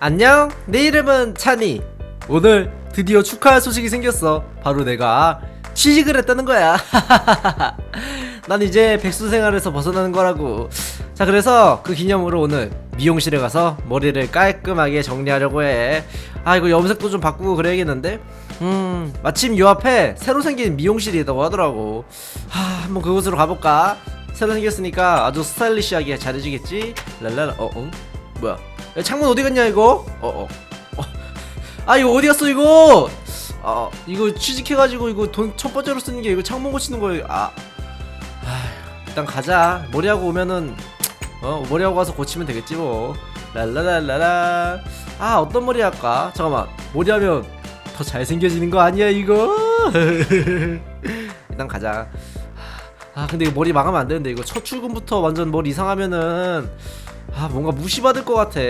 안녕 내 이름은 찬이. 오늘 드디어 축하할 소식이 생겼어. 바로 내가 취직을 했다는 거야. 난 이제 백수 생활에서 벗어나는 거라고. 자 그래서 그 기념으로 오늘 미용실에 가서 머리를 깔끔하게 정리하려고 해아 이거 염색도 좀 바꾸고 그래야겠는데? 음 마침 요 앞에 새로 생긴 미용실이 있다고 하더라고. 하 한번 그곳으로 가볼까? 새로 생겼으니까 아주 스타일리시하게 잘해주겠지? 랄랄라 어 응? 뭐야 야, 창문 어디 갔냐 이거? 어어. 어. 아 이거 어디 갔어 이거? 아 이거 취직해가지고 이거 돈 첫 번째로 쓰는 게 이거 창문 고치는 거예요. 아. 아휴, 일단 가자. 머리하고 오면은 어 머리하고 가서 고치면 되겠지 뭐. 랄라랄라라. 아 어떤 머리 할까? 잠깐만. 머리하면 더 잘생겨지는 거 아니야 이거? 일단 가자 아 근데 이거 머리 망하면 안 되는데 이거 첫 출근부터 완전 머리 이상하면은 아 뭔가 무시받을 것 같아.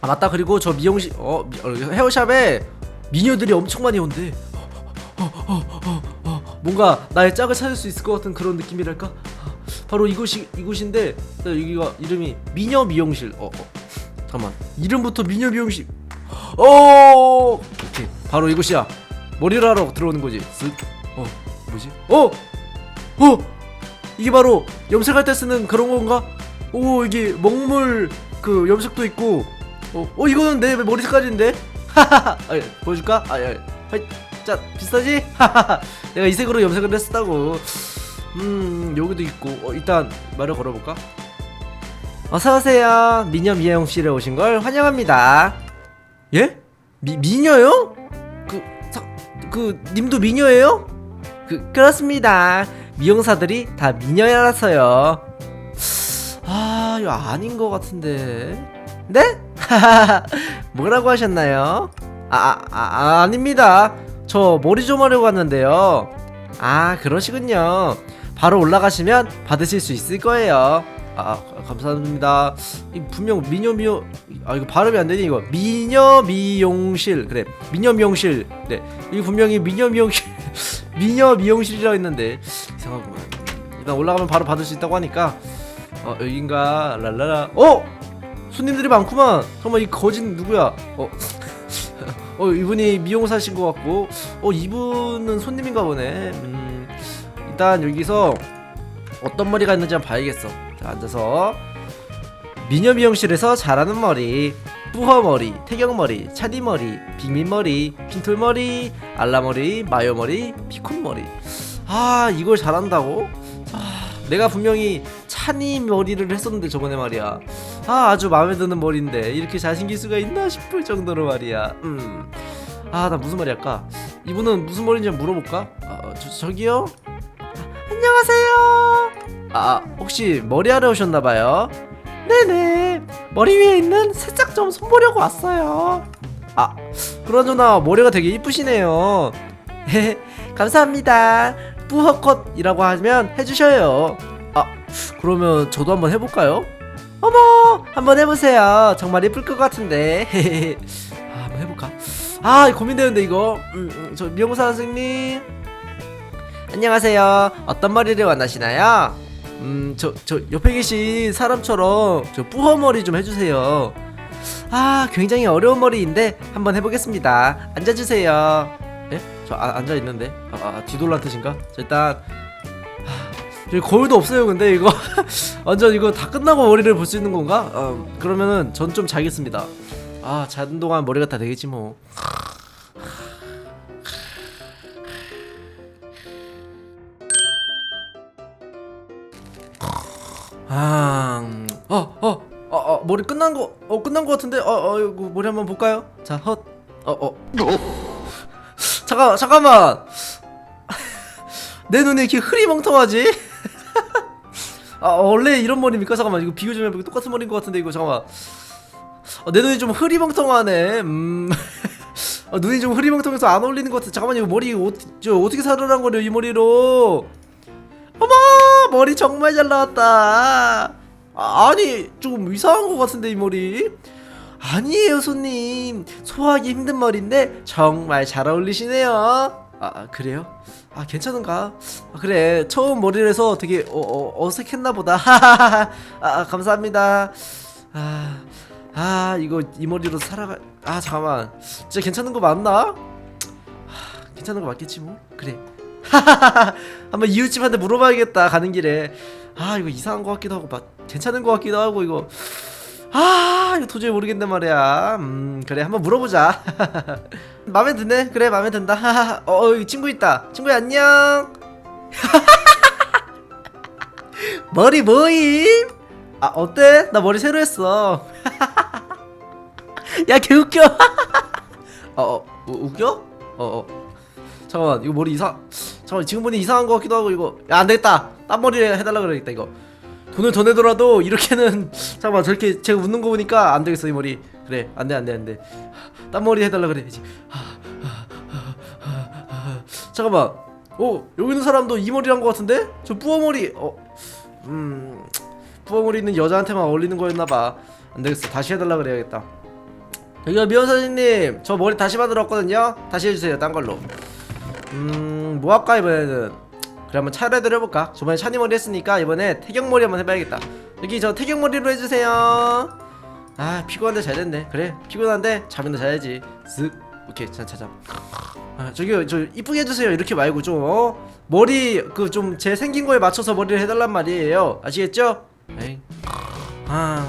아 맞다. 그리고 저 미용실 어, 미- 어, 헤어샵에 미녀들이 엄청 많이 온대. 어, 어, 어, 어, 뭔가 나의 짝을 찾을 수 있을 것 같은 그런 느낌이랄까? 아, 바로 이곳이 이곳인데 나 여기가 이름이 미녀 미용실. 어, 어. 잠깐만. 이름부터 미녀 미용실. 어! 오케이. 바로 이곳이야. 머리를 하러 들어오는 거지. 쓱 어 뭐지? 어 어! 이게 바로 염색할 때 쓰는 그런 건가? 오 이게 먹물 그 염색도 있고 어, 어 이거는 내 머리 색깔인데? 하하하 아, 보여줄까? 아, 야, 하이, 자 비슷하지? 하하하 내가 이 색으로 염색을 했었다고 음 여기도 있고 어, 일단 말을 걸어볼까? 어서오세요 미녀 미용실에 오신 걸 환영합니다 예? 미, 미녀요? 그, 사, 그 님도 미녀예요? 그 그렇습니다. 미용사들이 다 미녀라서요. 아, 이거 아닌 것 같은데. 네? 뭐라고 하셨나요? 아, 아, 아, 아, 아 닙니다. 저 머리 좀 하려고 왔는데요. 아, 그러시군요. 바로 올라가시면 받으실 수 있을 거예요. 아, 감사합니다. 이 분명 미녀 미용 아 이거 발음이 안 되니 이거. 미녀 미용실. 그래. 미녀 미용실. 네. 이거 분명히 미녀 미용실 미녀 미용실이라고 했는데. 이상하구만. 일단 올라가면 바로 받을 수 있다고 하니까. 어 여긴가? 랄라라. 어! 손님들이 많구만. 잠깐만 이 거진 누구야? 어. 어, 이분이 미용사신 것 같고. 어 이분은 손님인가 보네. 음. 일단 여기서 어떤 머리가 있는지 한번 봐야겠어. 자 앉아서 미녀 미용실에서 잘하는 머리 뿌허머리, 태경머리, 차디머리, 빅민머리, 핀톨머리, 알라머리, 마요머리, 피콘머리. 아 이걸 잘한다고? 아, 내가 분명히 찬이 머리를 했었는데 저번에 말이야. 아 아주 마음에 드는 머리인데 이렇게 잘생길 수가 있나 싶을 정도로 말이야. 음 아 나 무슨 말이 할까? 이분은 무슨 머리인지 물어볼까? 아, 저, 저기요? 아, 안녕하세요. 아 혹시 머리 하러 오셨나봐요 네네. 머리 위에 있는 새싹 좀 손보려고 왔어요. 아 그러저나 머리가 되게 이쁘시네요. 감사합니다. 뿌허컷이라고 하면 해주셔요. 아 그러면 저도 한번 해볼까요? 어머 한번 해보세요. 정말 예쁠 것 같은데. 아, 한번 해볼까? 아 고민되는데 이거. 음, 음, 저 미용사 선생님. 안녕하세요. 어떤 머리를 원하시나요? 음, 저, 저 옆에 계신 사람처럼 저 뿌허머리 좀 해주세요. 아, 굉장히 어려운 머리인데 한번 해보겠습니다. 앉아주세요. 예? 저 아, 앉아 있는데. 아, 아 뒤돌란 뜻인가? 저 일단 하, 여기 거울도 없어요. 근데 이거 완전 이거 다 끝나고 머리를 볼 수 있는 건가? 어, 그러면은 전 좀 자겠습니다. 아, 자는 동안 머리가 다 되겠지 뭐. 아, 음, 어, 어, 어, 어, 머리 끝난 거, 어, 끝난 거 같은데, 어, 어, 이거 머리 한번 볼까요? 자, 헛, 어, 어, 잠깐, 잠깐만, 내 눈에 이렇게 흐리멍텅하지? 아, 원래 이런 머리입니까? 잠깐만, 이거 비교 좀 해보고 똑같은 머리인 것 같은데, 이거 잠깐만, 어, 내 눈이 좀 흐리멍텅하네, 음. 어, 눈이 좀 흐리멍텅해서 안 어울리는 것 같아. 잠깐만, 이거 머리 어, 저 어떻게 살으란 거려, 이 머리로? 어머 머리 정말 잘 나왔다. 아, 아니 조금 이상한 것 같은데 이 머리. 아니에요 손님. 소화하기 힘든 머리인데 정말 잘 어울리시네요. 아, 아 그래요? 아 괜찮은가? 아, 그래. 처음 머리를 해서 되게 어, 어, 어색했나 보다. 아, 아 감사합니다. 아, 아 이거 이 머리로 살아가 아 잠깐만. 진짜 괜찮은 거 맞나? 하, 괜찮은 거 맞겠지 뭐? 그래 한번 이웃집한테 물어봐야겠다 가는 길에. 아 이거 이상한 거 같기도 하고 막 괜찮은 거 같기도 하고 이거. 아 이거 도저히 모르겠단 말이야. 음 그래 한번 물어보자. 마음에 드네? 그래 마음에 든다. 어, 어 친구 있다. 친구야 안녕. 머리 모임? 아 어때? 나 머리 새로 했어. 야 개웃겨. 어, 어 우- 웃겨? 어 어. 잠깐만 이거 머리 이상 잠깐만 지금 보니 이상한 거 같기도 하고 이거 야 안되겠다. 딴 머리 해달라 그러겠다 이거. 돈을 더 내더라도 이렇게는 잠깐만 저렇게 제가 웃는 거 보니까 안 되겠어 이 머리. 그래 안돼 안돼 안돼. 딴 머리 해달라 그래야지 잠깐만. 어 여기 있는 사람도 이 머리란 거 같은데? 저 뿌어 머리 어음 뿌어 머리는 여자한테만 어울리는 거였나봐. 안 되겠어 다시 해달라 그래야겠다. 여기가 미연 사장님 저 머리 다시 만들어 왔거든요. 다시 해주세요 딴 걸로. 음 뭐 할까? 이번에는 그래 한번 차례대로 해볼까? 저번에 찬이 머리 했으니까 이번에 태경 머리 한번 해봐야겠다. 여기 저 태경 머리로 해주세요. 아 피곤한데 잘 됐네. 그래 피곤한데 잠이나 자야지. 쓱 오케이 자 자자. 아 저기 저 이쁘게 해주세요. 이렇게 말고 좀 어? 머리 그 좀 제 생긴 거에 맞춰서 머리를 해달란 말이에요. 아시겠죠? 에이. 아,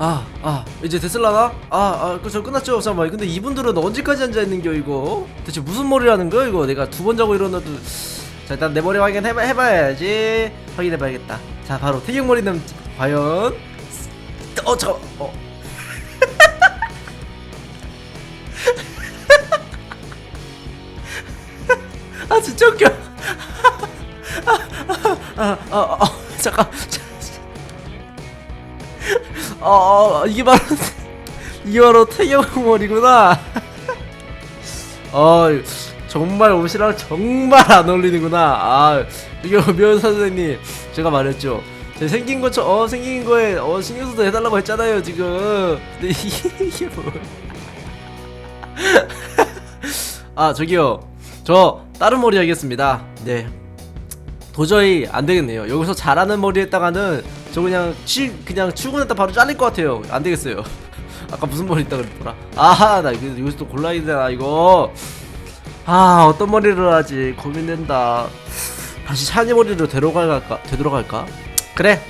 아, 아, 이제 됐을라나? 아, 아, 그저 끝났죠? 잠깐만, 근데 이분들은 언제까지 앉아있는겨, 이거? 대체 무슨 머리라는 거야, 이거? 내가 두 번 자고 일어나도. 자, 일단 내 머리 확인 해봐, 해봐야지. 확인해봐야겠다. 자, 바로 태경머리는 과연. 어, 잠깐, 어. 아, 진짜 웃겨. 아, 아, 아, 아, 잠깐. 어, 어 이게 바로 이게 바로 태경머리구나. 어 정말 옷이랑 정말 안 어울리는구나. 아 이거 면 선생님 제가 말했죠. 제 생긴 거처 어 생긴 거에 어 신경 써서 해달라고 했잖아요 지금. 근데 이게 뭐? 아 저기요 저 다른 머리 하겠습니다. 네. 도저히 안 되겠네요. 여기서 잘하는 머리 했다가는 저 그냥 치 그냥 출근했다 바로 잘릴 것 같아요. 안 되겠어요. 아까 무슨 머리 있다 그랬더라. 아하 나 여기서 또 골라야 되나 이거. 아 어떤 머리를 하지 고민된다. 다시 샤니 머리로 되돌아갈까? 되돌아갈까? 그래.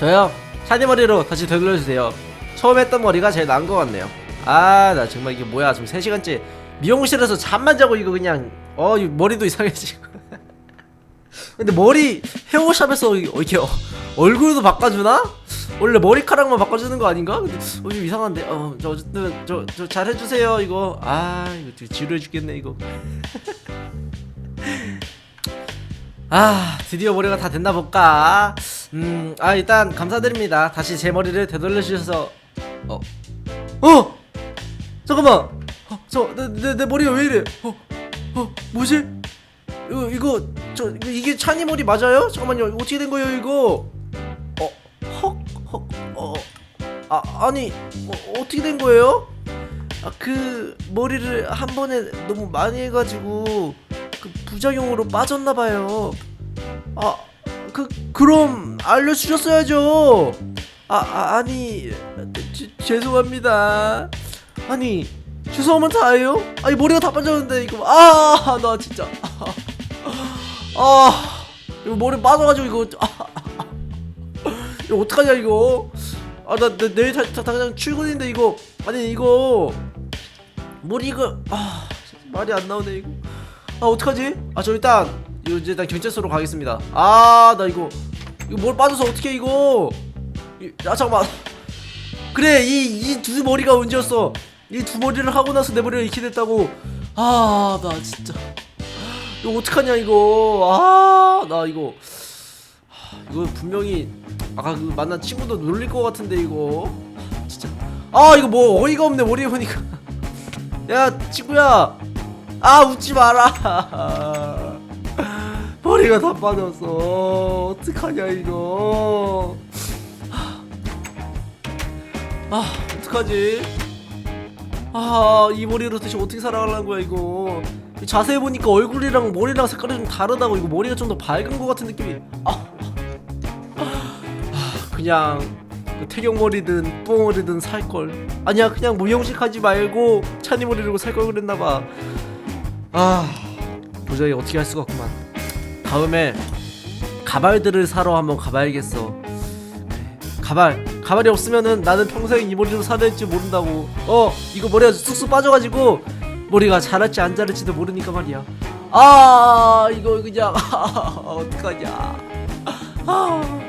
저요 샤니 머리로 다시 되돌려주세요. 처음 했던 머리가 제일 나은 것 같네요. 아 나 정말 이게 뭐야 지금 3 시간째 미용실에서 잠만 자고 이거 그냥 어이 머리도 이상해지고. 근데 머리 헤어샵에서 이렇게 어- 얼굴도 바꿔주나? 원래 머리카락만 바꿔주는 거 아닌가? 근데 어, 좀 이상한데 어 저 어쨌든 저 저 잘 해주세요 이거 아 이거 되게 지루해 죽겠네 이거 아 드디어 머리가 다 됐나 볼까 음 아 일단 감사드립니다 다시 제 머리를 되돌려 주셔서 어 어! 잠깐만 어 저내 내 내 머리가 왜 이래 어 어, 뭐지 이거 이거 저 이게 찬이 머리 맞아요? 잠깐만요. 어떻게 된 거예요, 이거? 아 아니 뭐 어떻게 된 거예요? 아 그 머리를 한 번에 너무 많이 해가지고 그 부작용으로 빠졌나 봐요. 아 그 그럼 알려주셨어야죠. 아, 아 아니 지- 죄송합니다. 아니 죄송하면 다예요? 아니 머리가 다 빠졌는데 이거 아 나 진짜 아 이거 머리 빠져가지고 이거 아, 이거 어떡하냐 이거 아나 내일 다, 다, 당장 출근인데 이거. 아니 이거. 머리 이거. 아 말이 안 나오네 이거. 아 어떡하지? 아 저 일단 이제 일단 경찰서로 가겠습니다. 아 나 이거. 이거 뭘 빠져서 어떻게 이거. 이, 아 잠깐만. 그래 이 이 두 머리가 문제였어? 이 두 머리를 하고 나서 내 머리가 이렇게 됐다고. 아 나 진짜. 이거 어떡하냐 이거. 아 나 이거. 하, 이거 분명히 아까 그 만난 친구도 놀릴 것 같은데 이거. 진짜. 아 이거 뭐 어이가 없네 머리 보니까. 야 친구야. 아 웃지 마라. 머리가 다 빠졌어. 어떡하냐 이거. 아 어떡하지? 아이 머리로 대체 어떻게 살아가려는 거야 이거. 자세히 보니까 얼굴이랑 머리랑 색깔이 좀 다르다고. 이거 머리가 좀 더 밝은 것 같은 느낌이. 아, 아 그냥 그 태경머리든 뽕머리든 살걸. 아니야 그냥 무용실 가지 말고 찬이머리로 살 걸 그랬나봐. 아 도저히 어떻게 할 수가 없구만. 다음에 가발들을 사러 한번 가봐야겠어. 가발. 가발이 없으면은 나는 평생 이 머리로 살을지 모른다고. 어 이거 머리가 쑥쑥 빠져가지고 머리가 자랄지 안 자랄지도 모르니까 말이야. 아 이거 그냥 어떡하냐. 아